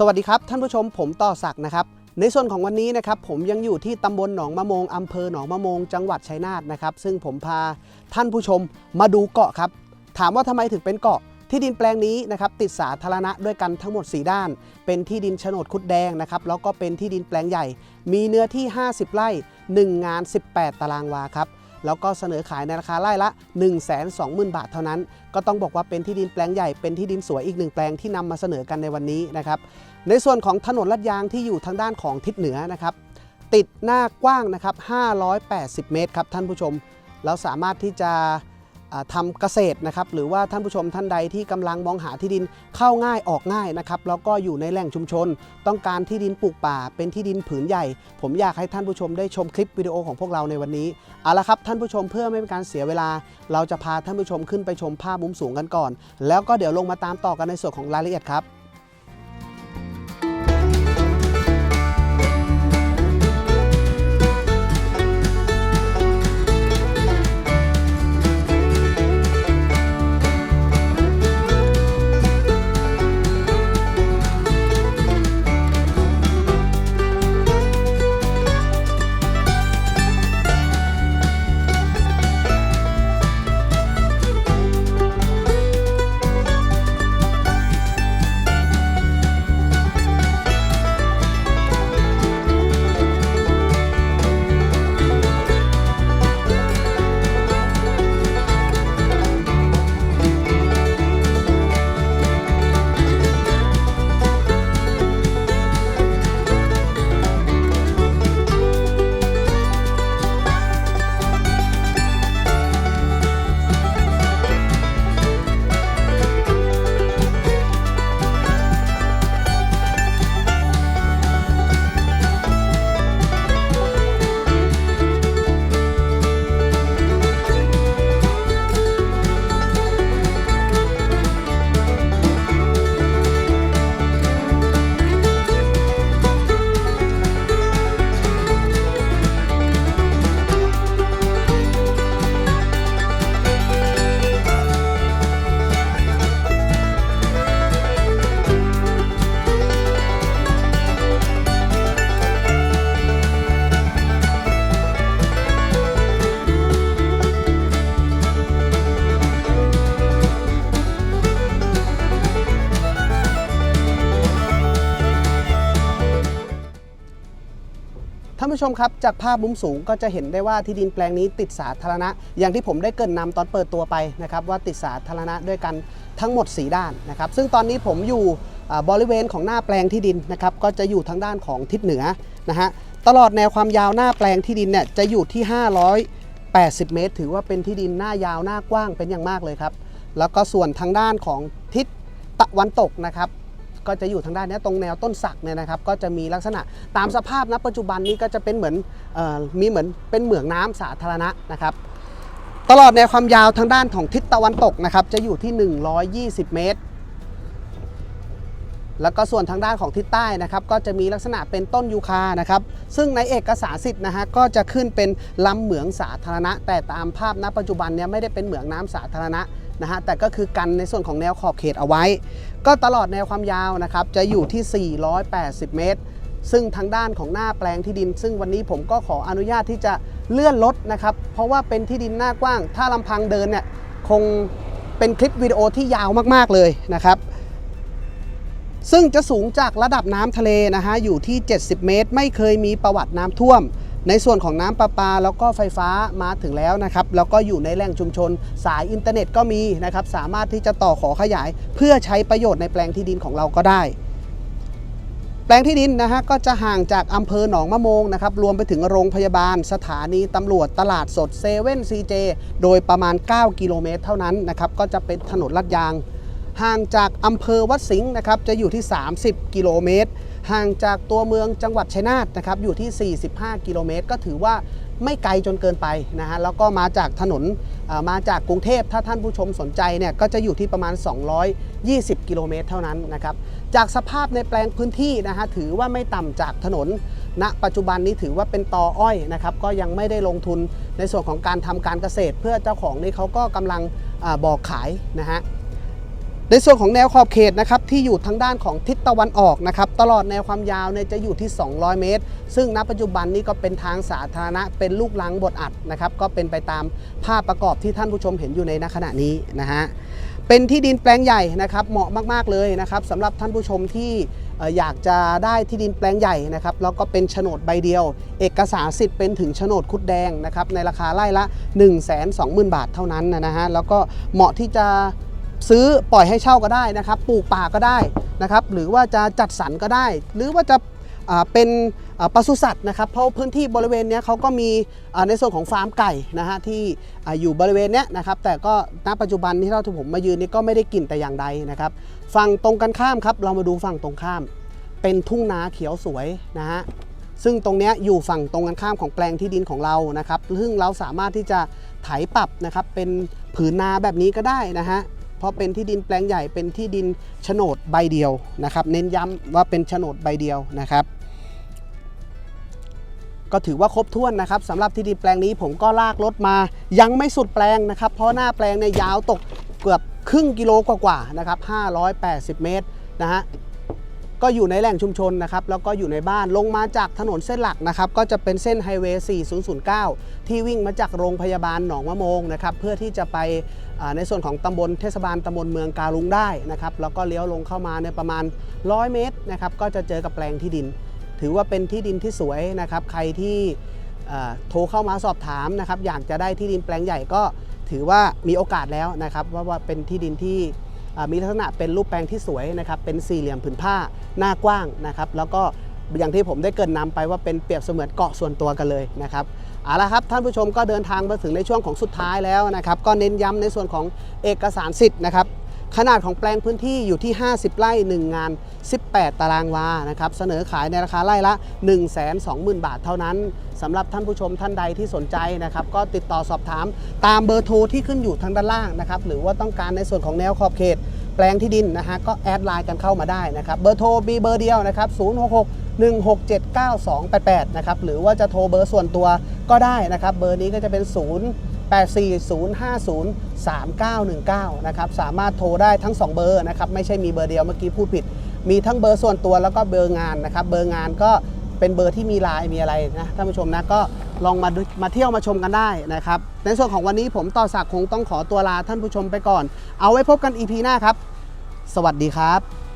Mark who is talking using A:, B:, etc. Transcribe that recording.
A: สวัสดีครับ ท่านผู้ชมผมต่อศักดิ์นะครับ ในส่วนของวันนี้นะครับผมยังอยู่ที่ตำบลหนองมะโมงอำเภอหนองมะโมงจังหวัดชัยนาทนะครับ ซึ่งผมพาท่านผู้ชมมาดูเกาะครับ ถามว่าทำไมถึงเป็นเกาะที่ดินแปลงนี้นะครับติดสาธารณะด้วยกันทั้งหมด 4 ด้าน เป็นที่ดินโฉนดคุดแดงนะครับแล้วก็เป็นที่ดินแปลงใหญ่ มีเนื้อที่ 50 ไร่ 1 งาน 18 ตารางวาครับ แล้วก็เสนอขายในราคาไร่ละ 1 2 0 0 0 0 บาทเท่านั้น ก็ต้องบอกว่าเป็นที่ดินแปลงใหญ่เป็นที่ดินสวยอีกหนึ่งแปลงที่นำมาเสนอกันในวันนี้นะครับในส่วนของถนนลาดยางที่อยู่ทางด้านของทิศเหนือนะครับติดหน้ากว้างนะครับ580 เมตรครับท่านผู้ชม เราสามารถที่จะ ทำทำเกษตรนะครับหรือว่าท่านผู้ชมท่านใดที่กำลังมองหาที่ดินเข้าง่ายออกง่ายนะครับแล้วก็อยู่ในแหล่งชุมชน ต้องการที่ดินปลูกป่า เป็นที่ดินผืนใหญ่ ผมอยากให้ท่านผู้ชมได้ชมคลิปวิดีโอของพวกเราในวันนี้เอาละครับท่านผู้ชมเพื่อไม่เป็นการเสียเวลา เราจะพาท่านผู้ชมขึ้นไปชมภาพมุมสูงกันก่อน แล้วก็เดี๋ยวลงมาตามต่อกันในส่วนของรายละเอียดครับ ผู้ชมครับ จากภาพมุมสูงก็จะเห็นได้ว่าที่ดินแปลงนี้ติดสาธารณะ อย่างที่ผมได้เกรินนำตอนเปิดตัวไปนะครับว่าติดสาธารณะด้วยกันทั้งหมด 4 ด้านนะครับซึ่งตอนนี้ผมอยู่บริเวณของหน้าแปลงที่ดินนะครับก็จะอยู่ทางด้านของทิศเหนือนะฮะตลอดแนวความยาวหน้าแปลงที่ดินเนี่ยจะอยู่ที่ 580 เมตร ถือว่าเป็นที่ดินหน้ายาวหน้ากว้างเป็นอย่างมากเลยครับแล้วก็ส่วนทางด้านของทิศตะวันตกนะครับ ก็จะอยู่ทางด้านนี้ตรงแนวต้นสักเนี่ยนะครับ ก็จะมีลักษณะตามสภาพณปัจจุบันนี้ก็จะเป็นเหมือนออมีเหมือนเป็นเหมืองน้ำสาธารณะนะครับ ตลอดแนวความยาวทางด้านของทิศตะวันตกนะครับ จะอยู่ที่ 120 เมตร แล้วก็ส่วนทางด้านของทิศใต้นะครับ ก็จะมีลักษณะเป็นต้นยูคานะครับ ซึ่งในเอกสารสิทธิ์นะฮะก็จะขึ้นเป็นลำเหมืองสาธารณะ แต่ตามภาพณปัจจุบันเนี่ยไม่ได้เป็นเหมืองน้ำสาธารณะนะฮะแต่ก็คือกันในส่วนของแนวขอบเขตเอาไว้ ก็ตลอดแนวความยาวนะครับจะอยู่ที่ 480 เมตร ซึ่งทางด้านของหน้าแปลงที่ดิน ซึ่งวันนี้ผมก็ขออนุญาตที่จะเลื่อนรถนะครับ เพราะว่าเป็นที่ดินหน้ากว้าง ถ้าลำพังเดินเนี่ยคงเป็นคลิปวิดีโอที่ยาวมากๆเลยนะครับ ซึ่งจะสูงจากระดับน้ำทะเลนะฮะอยู่ที่ 70 เมตร ไม่เคยมีประวัติน้ำท่วม ในส่วนของน้ำประปาแล้วก็ไฟฟ้ามาถึงแล้วนะครับแล้วก็อยู่ในแหล่งชุมชน สายอินเทอร์เน็ตก็มีนะครับสามารถที่จะต่อขอขยาย เพื่อใช้ประโยชน์ในแปลงที่ดินของเราก็ได้ แปลงที่ดินนะฮะก็จะห่างจากอำเภอหนองมะโมงนะครับรวมไปถึงโรงพยาบาล สถานีตำรวจตลาดสดเซเว่นซีเจโดยประมาณ 9 กิโลเมตรเท่านั้นนะครับก็จะเป็นถนนลาดยาง ห่างจากอำเภอวัดสิงห์นะครับจะอยู่ที่ 30 กิโลเมตร ห่างจากตัวเมืองจังหวัดชัยนาทนะครับอยู่ที่ 45 กิโลเมตร ก็ถือว่าไม่ไกลจนเกินไปนะฮะแล้วก็มาจากถนนมาจากกรุงเทพถ้าท่านผู้ชมสนใจเนี่ยก็จะอยู่ที่ประมาณ 220 กิโลเมตรเท่านั้นนะครับจากสภาพในแปลงพื้นที่นะฮะถือว่าไม่ต่ำจากถนนณปัจจุบันนี้ถือว่าเป็นตออ้อยนะครับก็ยังไม่ได้ลงทุนในส่วนของการทำการเกษตร เพื่อเจ้าของนี่เขาก็กำลังอบอกขายนะฮะ ในส่วนของแนวขอบเขตนะครับที่อยู่ทางด้านของทิศตะวันออกนะครับตลอดแนวความยาวเนี่ยจะอยู่ที่ 200 เมตร ซึ่งณปัจจุบันนี้ก็เป็นทางสาธารณะเป็นลูกลังบทอัดนะครับก็เป็นไปตามภาพประกอบที่ท่านผู้ชมเห็นอยู่ในณขณะนี้นะฮะเป็นที่ดินแปลงใหญ่นะครับเหมาะมาก ๆ เลยนะครับสำหรับท่านผู้ชมที่เอ่ออยากจะได้ที่ดินแปลงใหญ่นะครับแล้วก็เป็นโฉนดใบเดียว เอกสารสิทธิ์เป็นถึงโฉนดคุดแดงนะครับในราคาไร่ละ 1 2 0 0 0 0 บาทเท่านั้นนะฮะแล้วก็เหมาะที่จะ ซื้อปล่อยให้เช่าก็ได้นะครับปลูกป่าก็ได้นะครับหรือว่าจะจัดสรรก็ได้ หรือว่าจะเป็นปศุสัตว์นะครับเพราะพื้นที่บริเวณนี้เขาก็มีในส่วนของฟาร์มไก่นะฮะที่อยู่บริเวณนี้นะครับแต่ก็ณปัจจุบันที่เราที่ผมมายืนนี่ก็ไม่ได้กลิ่นแต่อย่างใดนะครับฝั่งตรงกันข้ามครับเรามาดูฝั่งตรงข้าม เป็นทุ่งนาเขียวสวยนะฮะซึ่งตรงนี้อยู่ฝั่งตรงกันข้ามของแปลงที่ดินของเรานะครับซึ่งเราสามารถที่จะไถปรับนะครับเป็นผืนนาแบบนี้ก็ได้นะฮะ เพราะเป็นที่ดินแปลงใหญ่เป็นที่ดินโฉนดใบเดียวนะครับ เน้นย้ำว่าเป็นโฉนดใบเดียวนะครับ ก็ถือว่าครบถ้วนนะครับสำหรับที่ดินแปลงนี้ผมก็ลากรถมา ยังไม่สุดแปลงนะครับ เพราะหน้าแปลงเนี่ยยาวตกเกือบครึ่งกิโลกว่าๆนะครับ580 เมตรนะฮะ ก็อยู่ในแหล่งชุมชนนะครับแล้วก็อยู่ในบ้านลงมาจากถนนเส้นหลักนะครับก็จะเป็นเส้นไฮเวย์4009 ที่วิ่งมาจากโรงพยาบาลหนองมะโมงนะครับเพื่อที่จะไปในส่วนของตำบลเทศบาลตำบลเมืองการุงได้นะครับแล้วก็เลี้ยวลงเข้ามาในประมาณ 100 เมตรนะครับก็จะเจอกับแปลงที่ดิน ถือว่าเป็นที่ดินที่สวยนะครับใครที่โทรเข้ามาสอบถามนะครับอยากจะได้ที่ดินแปลงใหญ่ก็ถือว่ามีโอกาสแล้วนะครับว่าเป็นที่ดินที่ มีลักษณะเป็นรูปแปลงที่สวยนะครับเป็นสี่เหลี่ยมผืนผ้าหน้ากว้างนะครับแล้วก็อย่างที่ผมได้เกินนำไปว่าเป็นเปรียบเสมือนเกาะส่วนตัวกันเลยนะครับเอาละครับท่านผู้ชมก็เดินทางมาถึงในช่วงของสุดท้ายแล้วนะครับก็เน้นย้ำในส่วนของเอกสารสิทธิ์นะครับ ขนาดของแปลงพื้นที่อยู่ที่ 50 ไร่ 1 งาน 18 ตารางวานะครับ เสนอขายในราคาไร่ละ 1 2 0 0 0 0 บาทเท่านั้นสำหรับท่านผู้ชมท่านใดที่สนใจนะครับ ก็ติดต่อสอบถามตามเบอร์โทรที่ขึ้นอยู่ทางด้านล่างนะครับ หรือว่าต้องการในส่วนของแนวขอบเขต แปลงที่ดินนะฮะ ก็แอดไลน์กันเข้ามาได้นะครับ เบอร์โทรมีเบอร์เดียวนะครับ 066 1679288 นะครับ หรือว่าจะโทรเบอร์ส่วนตัวก็ได้นะครับ เบอร์นี้ก็จะเป็น 0 840503919 นะครับสามารถโทรได้ทั้ง 2 เบอร์นะครับไม่ใช่มีเบอร์เดียวเมื่อกี้พูดผิด มีทั้งเบอร์ส่วนตัวแล้วก็เบอร์งานนะครับเบอร์งานก็เป็นเบอร์ที่มีไลน์มีอะไรนะท่านผู้ชมนะก็ลองมาดูมาเที่ยวมาชมกันได้นะครับในส่วนของวันนี้ผมต่อศักคงต้องขอตัวลาท่านผู้ชมไปก่อน เอาไว้พบกัน EP หน้าครับ สวัสดีครับ